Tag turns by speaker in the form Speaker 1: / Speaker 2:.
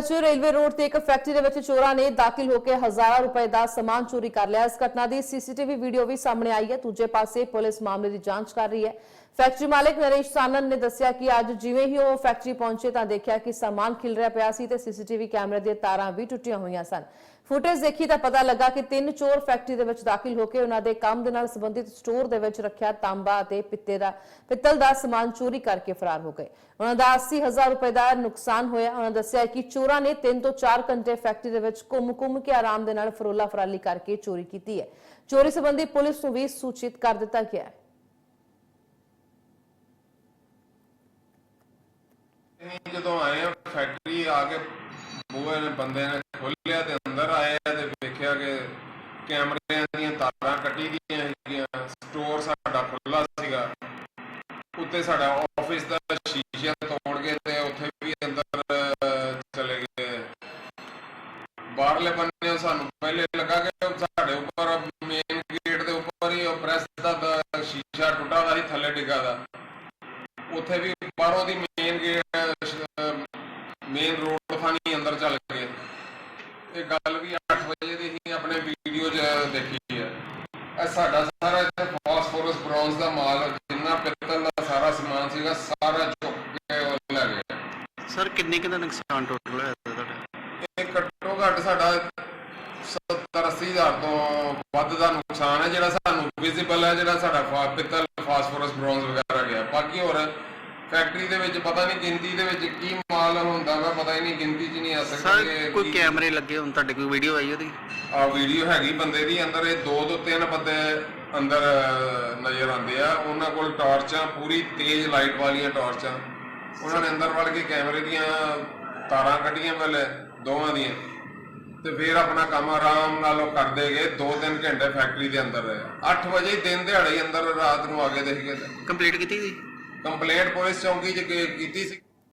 Speaker 1: ਚ railway road ਤੇ ਇੱਕ ਫੈਕਟਰੀ ਦੇ ਵਿੱਚ ਚੋਰਾਂ ਨੇ ਦਾਖਲ ਹੋ ਕੇ ਹਜ਼ਾਰਾਂ ਰੁਪਏ ਦਾ ਸਮਾਨ ਚੋਰੀ ਕਰ ਲਿਆ। ਇਸ ਘਟਨਾ ਦੀ ਸੀਸੀਟੀਵੀ ਵੀਡੀਓ ਵੀ ਸਾਹਮਣੇ ਆਈ ਹੈ। ਦੂਜੇ ਪਾਸੇ ਪੁਲਿਸ ਮਾਮਲੇ ਦੀ ਜਾਂਚ ਕਰ ਰਹੀ ਹੈ। ਫੈਕਟਰੀ ਮਾਲਕ ਨਰੇਸ਼ ਸਾਨਨ ਨੇ ਦੱਸਿਆ ਕਿ ਅੱਜ ਜਿਵੇਂ ਹੀ ਉਹ ਫੈਕਟਰੀ ਪਹੁੰਚੇ ਤਾਂ ਦੇਖਿਆ ਕਿ ਸਾਮਾਨ ਖਿਲ ਰਿਹਾ ਪਿਆ ਸੀ ਤੇ ਸੀਸੀਟੀਵੀ ਕੈਮਰੇ ਦੀਆਂ ਤਾਰਾਂ ਵੀ ਟੁੱਟੀਆਂ ਹੋਈਆਂ ਸਨ। ਫੁਟੇਜ ਦੇਖੀ ਤਾਂ ਪਤਾ ਲੱਗਾ ਕਿ ਤਿੰਨ ਚੋਰ ਫੈਕਟਰੀ ਦੇ ਵਿੱਚ ਦਾਖਲ ਹੋ ਕੇ ਉਹਨਾਂ ਦੇ ਕੰਮ ਦੇ ਨਾਲ ਸੰਬੰਧਿਤ ਸਟੋਰ ਦੇ ਵਿੱਚ ਰੱਖਿਆ ਤਾਂਬਾ ਅਤੇ ਪਿੱਤੇ ਦਾ ਪਿੱਤਲ ਦਾ ਸਮਾਨ ਚੋਰੀ ਕਰਕੇ ਫਰਾਰ ਹੋ ਗਏ। ਉਹਨਾਂ ਦਾ 80000 ਰੁਪਏ ਦਾ ਨੁਕਸਾਨ ਹੋਇਆ। ਉਹਨਾਂ ਦੱਸਿਆ ਕਿ ਚੋਰਾਂ ਨੇ 3 ਤੋਂ 4 ਘੰਟੇ ਫੈਕਟਰੀ ਦੇ ਵਿੱਚ ਘੁੰਮ-ਘੁੰਮ ਕੇ ਆਰਾਮ ਦੇ ਨਾਲ ਫਰੋਲਾ ਫਰਾਲੀ ਕਰਕੇ ਚੋਰੀ ਕੀਤੀ ਹੈ। ਚੋਰੀ ਸੰਬੰਧੀ ਪੁਲਿਸ ਨੂੰ ਵੀ ਸੂਚਿਤ ਕਰ ਦਿੱਤਾ ਗਿਆ ਹੈ।
Speaker 2: ਅਸੀਂ ਜਦੋਂ ਆਏ ਆ ਫੈਕਟਰੀ ਆ ਕੇ ਬੂਹੇ ਨੇ ਬੰਦੇ ਨੇ ਖੋਲ੍ਹਿਆ ਤੇ ਅੰਦਰ ਆਏ ਤੇ ਵੇਖਿਆ ਕਿ ਕੈਮਰਿਆਂ ਦੀਆਂ ਤਾਰਾਂ ਕੱਟੀ ਦੀਆਂ ਹੈਗੀਆਂ ਸਟੋਰ ਸਾਡਾ ਖੁੱਲਾ ਸੀਗਾ। ਉੱਤੇ ਸਾਡਾ ਆਫਿਸ ਦਾ ਸ਼ੀਸ਼ਾ ਤੋੜ ਕੇ ਤੇ ਉੱਥੇ ਵੀ ਅੰਦਰ ਚਲੇ ਗਏ। ਬਾਹਰਲੇ ਬੰਨੇ ਸਾਨੂੰ ਪਹਿਲੇ ਲੱਗਾ ਕਿ ਸਾਡੇ ਉੱਪਰ ਮੇਨ ਗੇਟ ਦੇ ਉੱਪਰ ਹੀ ਪ੍ਰੈਸ ਦਾ ਸ਼ੀਸ਼ਾ ਟੁੱਟਾ ਦਾ ਸੀ, ਥੱਲੇ ਡਿੱਗਾ ਦਾ। ਉੱਥੇ ਵੀ ਬਾਹਰੋਂ ਦੀ ਮੇਨ ਮੇਨ ਰੋਡ ਥਾਣੀ ਅੰਦਰ ਚੱਲ ਗਏ ਇਹ ਗੱਲ ਵੀ 8 ਵਜੇ ਦੀ ਹੀ ਆਪਣੇ ਵੀਡੀਓ 'ਚ ਦੇਖੀ ਹੈ। ਇਹ ਸਾਡਾ ਸਾਰਾ ਇੱਥੇ ਫਾਸਫੋਰਸ ਬ੍ਰੌਂਜ਼ ਦਾ ਮਾਲ ਜਿੰਨਾ ਪਿੱਤਲ ਦਾ ਸਾਰਾ ਸਮਾਨ ਸੀਗਾ ਸਾਰਾ ਚੁੱਕ ਕੇ ਉਹ ਲੈ ਗਏ।
Speaker 3: ਸਰ ਕਿੰਨੇ ਕੁ ਦਾ ਨੁਕਸਾਨ ਟੋਟਲ ਹੋਇਆ ਤੁਹਾਡਾ?
Speaker 2: ਇਹ ਘੱਟੋ ਘੱਟ ਸਾਡਾ 70 ਅੱਸੀ ਹਜ਼ਾਰ ਤੋਂ ਵੱਧ ਦਾ ਨੁਕਸਾਨ ਹੈ ਜਿਹੜਾ ਸਾਨੂੰ ਵਿਜ਼ੀਬਲ ਹੈ ਜਿਹੜਾ ਸਾਡਾ ਪਿੱਤਲ ਫਾਸਫੋਰਸ ਬ੍ਰੌਂਜ਼ ਵਗੈਰਾ ਗਿਆ। ਬਾਕੀ ਹੋਰ ਫੈਕਟਰੀ ਦੇ ਵਿੱਚ ਪਤਾ ਨਹੀਂ ਗਿਣਤੀ ਦੇ ਵਿੱਚ ਕੀ ਮਾਲ ਹੁੰਦਾ ਵਾ ਪਤਾ ਹੀ ਨਹੀਂ ਗਿਣਤੀ 'ਚ ਨਹੀਂ ਆ
Speaker 3: ਸਰ
Speaker 2: ਸਕਦਾ
Speaker 3: ਕੋਈ ਕੈਮਰੇ ਲੱਗੇ ਹੁਣ ਤੁਹਾਡੇ ਕੋਈ ਵੀਡੀਓ ਆਈ ਉਹਦੀ?
Speaker 2: ਆ ਵੀਡੀਓ ਹੈਗੀ ਬੰਦੇ ਦੀ ਅੰਦਰ ਇਹ ਦੋ ਤੋਂ ਤਿੰਨ ਬੰਦੇ ਅੰਦਰ ਅਹ, ਨਜ਼ਰ ਆਉਂਦੇ ਆ। ਉਹਨਾਂ ਕੋਲ ਟਾਰਚਾਂ ਪੂਰੀ ਤੇਜ਼ ਲਾਈਟ ਵਾਲੀਆਂ ਟਾਰਚਾਂ। ਉਹਨਾਂ ਨੇ ਅੰਦਰ ਵੜ ਕੇ ਕੈਮਰੇ ਦੀਆਂ ਤਾਰਾਂ ਕੱਢੀਆਂ ਪਹਿਲੇ ਦੋਵਾਂ ਦੀਆਂ। ਤੇ ਫਿਰ ਆਪਣਾ ਕੰਮ ਆਰਾਮ ਨਾਲ ਉਹ ਕਰਦੇ ਗਏ 2-3 ਘੰਟੇ ਫੈਕਟਰੀ ਦੇ ਅੰਦਰ ਰਹੇ। 8 ਵਜੇ ਦਿਨ ਦਿਹਾੜੇ ਹੀ ਅੰਦਰ ਰਾਤ ਨੂੰ ਆ ਕੇ ਦੇਖ ਗਏ
Speaker 3: ਕੰਪਲੀਟ ਕੀਤੀ ਸੀ?
Speaker 2: ਕੰਪਲੇਂਟ ਪੁਲਿਸ ਚੌਂਕੀ 'ਚ ਕੀਤੀ ਸੀ?